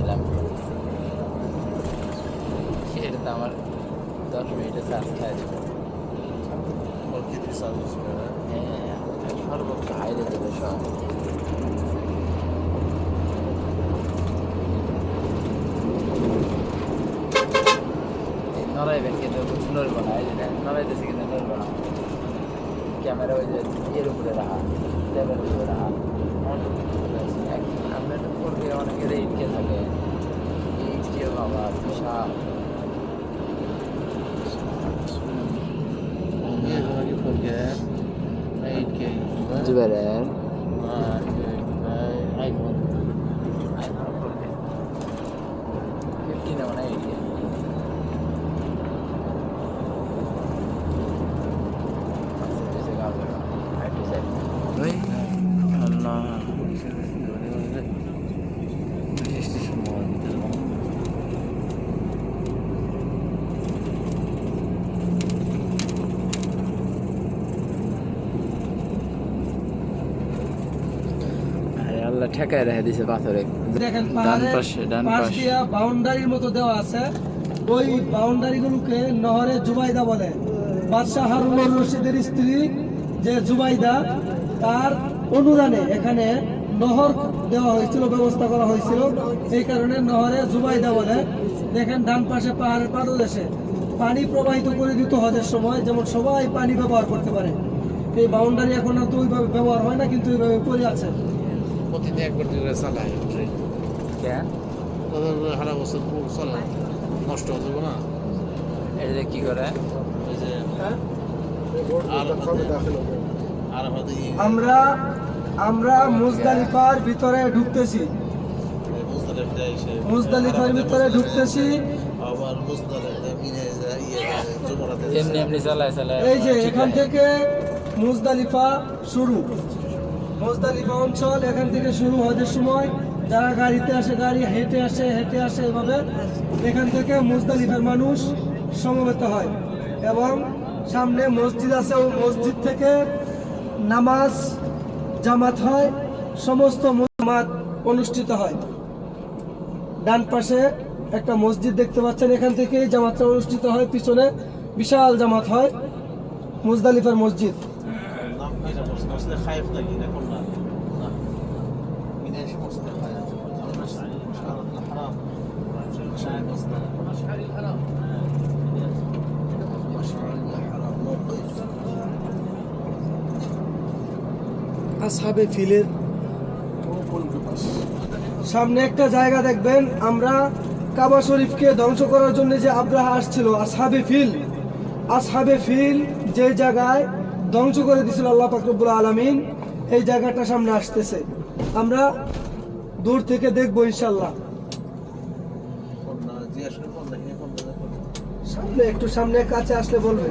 দিলাম। এটা তো আমার দশ মিনিটে চার্জ সার্ভিস করে? হ্যাঁ সর্বোচ্চ হাইরে দেবে সব। নড়াইবেন কিন্তু নড়ব না এই যে নড়াইতেছে কিন্তু নড়ব না। ক্যামেরা ওই যে ইয়ের উপরে রাখা উপরে রাখা। göre ilkeleri, eğitki yıllar, dışa. ये हमारी पर गया है राइट के ऊपर जबरन ঠেকায় রেখে দিছে পাথরে। দেখেন ডান পাশে ডান পাশে বাউন্ডারির মতো দেওয়া আছে। ওই বাউন্ডারি গুলোকে নহরে জুবাইদা বলে। বাদশাহ হারুনুর রশিদের স্ত্রী যে জুবাইদা তার অনুদানে এখানে নহর দেওয়া হয়েছিল ব্যবস্থা করা হয়েছিল। এই কারণে নহরে জুবাইদা বলে। দেখেন ডান পাশে পাহাড়ের পাদদেশে পানি প্রবাহিত করে দিত হজের সময় যেমন সবাই পানি ব্যবহার করতে পারে। এই বাউন্ডারি এখন আর তো ওইভাবে ব্যবহার হয় না কিন্তু ওইভাবে পড়ে আছে। প্রতিদিন একবার করে চালায়। ট্রেন কেন সারা বছর চলে। নষ্ট হয়ে যাবে না। এটা কি করে? ওই যে হ্যাঁ? আমরা আমরা মুজদালিফার ভিতরে ঢুকতেছি। মুজদালিফার ভিতরে ঢুকতেছি। আবার ইয়ে এমনি এমনি চালায় চালায়। এই যে এখান থেকে মুজদালিফা শুরু। মুজদালিফা অঞ্চল, এখান থেকে শুরু হজের সময় যারা গাড়িতে আসে, গাড়ি হেঁটে আসে হেঁটে আসে এভাবে, এখান থেকে মুজদালিফার মানুষ সমবেত হয়। এবং সামনে মসজিদ আছে, ও মসজিদ থেকে নামাজ, জামাত হয়, সমস্ত জামাত অনুষ্ঠিত হয়। ডান পাশে একটা মসজিদ দেখতে পাচ্ছেন, এখান থেকেই জামাতটা অনুষ্ঠিত হয়, পিছনে বিশাল জামাত হয় মুজদালিফার মসজিদ। হারাম ফিলের সামনে একটা জায়গা দেখবেন আমরা কাবা শরীফকে ধ্বংস করার জন্য যে আব্রাহা আসছিল আসহাবে ফিল। আসহাবে ফিল যে জায়গায় ধ্বংস করে দিছিল আল্লাহ ফাকরুল আলমিন। এই জায়গাটা সামনে আসতেছে। আমরা দূর থেকে দেখব ইনশাল্লাহ সামনে একটু সামনে কাছে আসলে বলবে।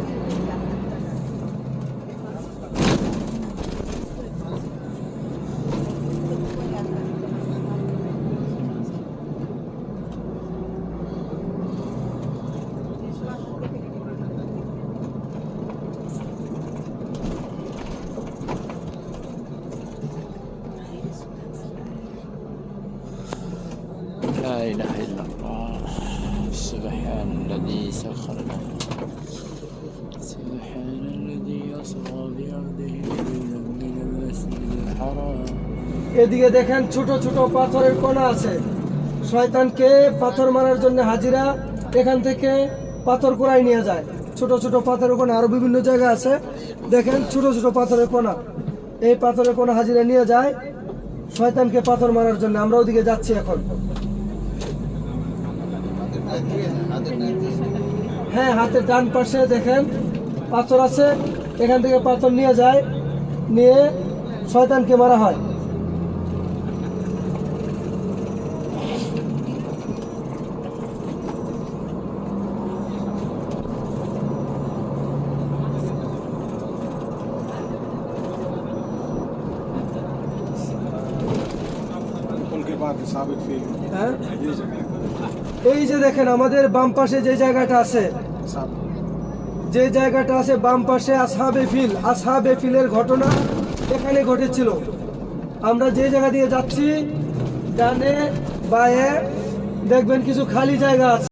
سبحان الذي سخر لنا سبحان الذي أسرى بعبده ليلا من المسجد الحرام এদিকে দেখেন ছোট ছোট পাথরের কোনা আছে শয়তানকে পাথর মারার জন্য হাজিরা এখান থেকে পাথর কোনায় নিয়ে যায় ছোট ছোট পাথরের কোনা আরো বিভিন্ন জায়গা আছে দেখেন ছোট ছোট পাথরের কোনা এই পাথরের কোনা হাজিরা নিয়ে যায় শয়তানকে পাথর মারার জন্য আমরা ওদিকে যাচ্ছি এখন হ্যাঁ হাতের ডান পাশে দেখেন, পাথর আছে, এখান থেকে পাথর নিয়ে যায়, নিয়ে শয়তানকে মারা হয়। হ্যাঁ? এই যে দেখেন আমাদের বাম পাশে যে জায়গাটা আছে যে জায়গাটা আছে বাম পাশে আসহাবে ফিল আসহাবে ফিলের ঘটনা এখানে ঘটেছিল। আমরা যে জায়গা দিয়ে যাচ্ছি ডানে বায়ে দেখবেন কিছু খালি জায়গা আছে।